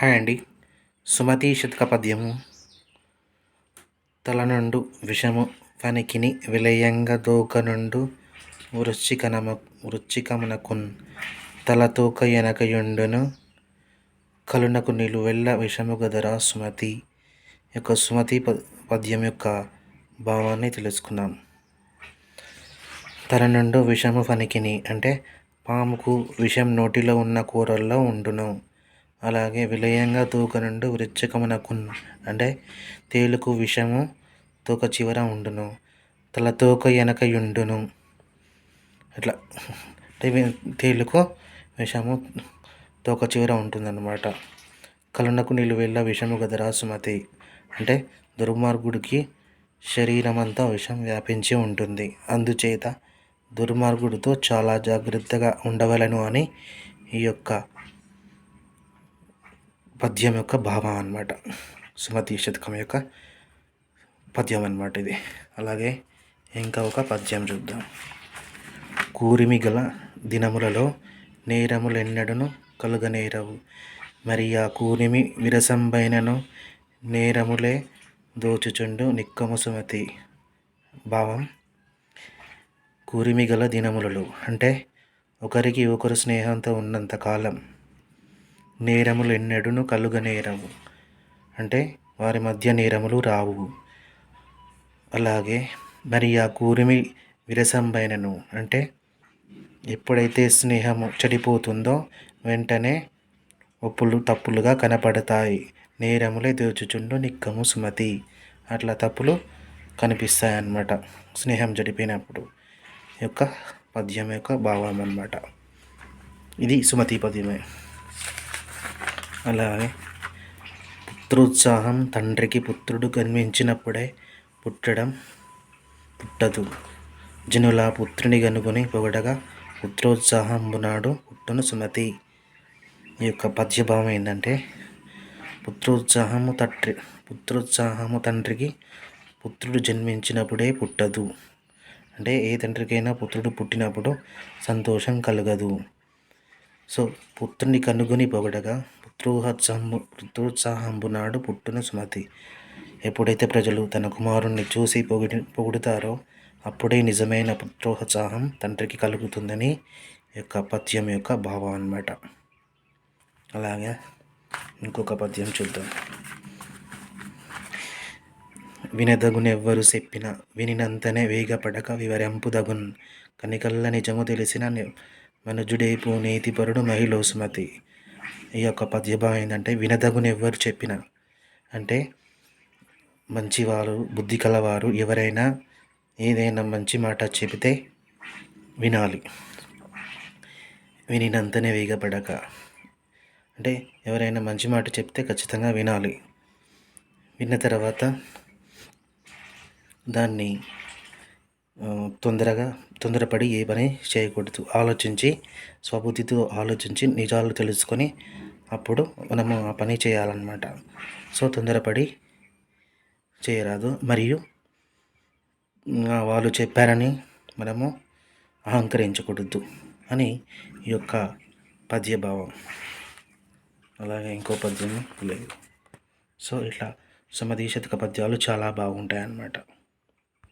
Hi అండి. సుమతి శతక పద్యము. తలనుండు విషము పనికిని విలయంగ దోకనుండు వృశ్చికనమ వృశ్చికమునకున్ తలతూక ఎనకయుండును. కలునకు నిలువెల్ల విషము గదరా సుమతి యొక్క సుమతి ప పద్యం యొక్క భావాన్ని తెలుసుకున్నాం తల నుండు విషము పనికిని అంటే పాముకు విషం నోటిలో ఉన్న కూరల్లో ఉండును. అలాగే విలయంగా తూక నుండి వృశ్చికమునకున్ అంటే తేలుకు విషము తూక చివర ఉండును తల తోక వెనకయుండును అట్లా అంటే తేలుకు విషము తోక చివర ఉంటుందన్నమాట. కలునకు నిలువెళ్ళ విషము గదరా సుమతి అంటే దుర్మార్గుడికి శరీరం అంతా విషం వ్యాపించి ఉంటుంది. అందుచేత దుర్మార్గుడితో చాలా జాగ్రత్తగా ఉండవలను అని ఈ యొక్క పద్యం యొక్క భావం అనమాట సుమతి శతకం యొక్క పద్యం అనమాట ఇది. అలాగే ఇంకా ఒక పద్యం చూద్దాం. కూరిమి గల దినములలో నేరములెన్నడను కలుగనేరవు. మరి ఆ కూరిమి విరసంబైనను నేరములే దోచుచుండు నిక్కము సుమతి. భావం కూరిమి గల దినములలో అంటే ఒకరికి ఒకరు స్నేహంతో ఉన్నంత కాలం నేరములు ఎన్నడూను కలుగనేరవు అంటే వారి మధ్య నేరములు రావు. అలాగే మరి ఆ కూరిమి విరసంబైనను అంటే ఎప్పుడైతే స్నేహము చెడిపోతుందో వెంటనే ఒప్పులు తప్పులుగా కనపడతాయి. నేరములే దోచుచుండు నిక్కము సుమతి. అట్లా తప్పులు కనిపిస్తాయి అన్నమాట స్నేహం చెడిపోయినప్పుడు. యొక్క పద్యం యొక్క భావం అన్నమాట ఇది సుమతి పద్యమే. అలాగే పుత్రోత్సాహం తండ్రికి పుత్రుడు కనిపించినప్పుడే పుట్టడం పుట్టదు. జనుల పుత్రుని కనుగొని పొగడగా పుత్రోత్సాహంబునాడు పుట్టును సుమతి. ఈ యొక్క పద్యభావం ఏంటంటే పుత్రోత్సాహము తండ్రి పుత్రోత్సాహము తండ్రికి పుత్రుడు జన్మించినప్పుడే పుట్టదు. అంటే ఏ తండ్రికైనా పుత్రుడు పుట్టినప్పుడు సంతోషం కలగదు. సో పుత్రుని కనుగొని పొగడగా పుత్రోత్సాహంబు పుత్రోత్సాహంబు నాడు పుట్టున సుమతి. ఎప్పుడైతే ప్రజలు తన కుమారుణ్ణి చూసి పొగిడి పొగుడుతారో అప్పుడే నిజమైన పుత్రోత్సాహం తండ్రికి కలుగుతుందని యొక్క పద్యం యొక్క భావం అన్నమాట. అలాగే ఇంకొక పద్యం చూద్దాం. వినదగునెవ్వరు చెప్పిన వినినంతనే వేగపడక వివరింపుదగున్. కనికల్ల నిజము తెలిసిన మనుజుడేపు నీతిపరుడు మహిళ సుమతి. ఈ యొక్క పద్యభావం ఏంటంటే వినదగుని చెప్పిన. అంటే మంచివారు బుద్ధి కలవారు ఎవరైనా ఏదైనా మంచి మాట చెబితే వినాలి. వినినంతనే వేగపడక. అంటే ఎవరైనా మంచి మాట చెప్తే ఖచ్చితంగా వినాలి. విన్న తర్వాత దాన్ని తొందరగా తొందరపడి ఏ పని చేయకూడదు. ఆలోచించి స్వబుద్ధితో ఆలోచించి నిజాలు తెలుసుకొని అప్పుడు మనము ఆ పని చేయాలన్నమాట. సో తొందరపడి చేయరాదు. మరియు వాళ్ళు చెప్పారని మనము అహంకరించకూడదు అని ఈ యొక్క పద్యభావం. అలాగే ఇంకో పద్యం లేదు. సో ఇట్లా సమదీశతక పద్యాలు చాలా బాగుంటాయి అన్నమాట